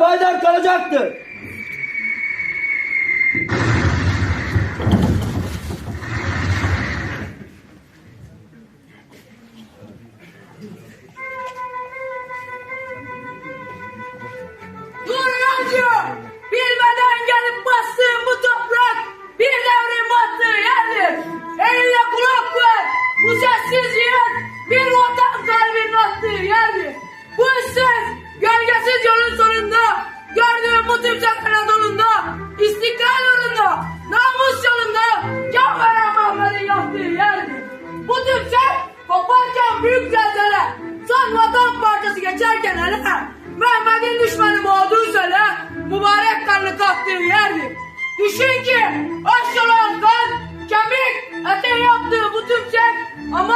Baydar kalacaktı. mübarek kanını kattığı yerdir. Düşün ki aşçılığından kemik ete yaptığı bu tümsek ama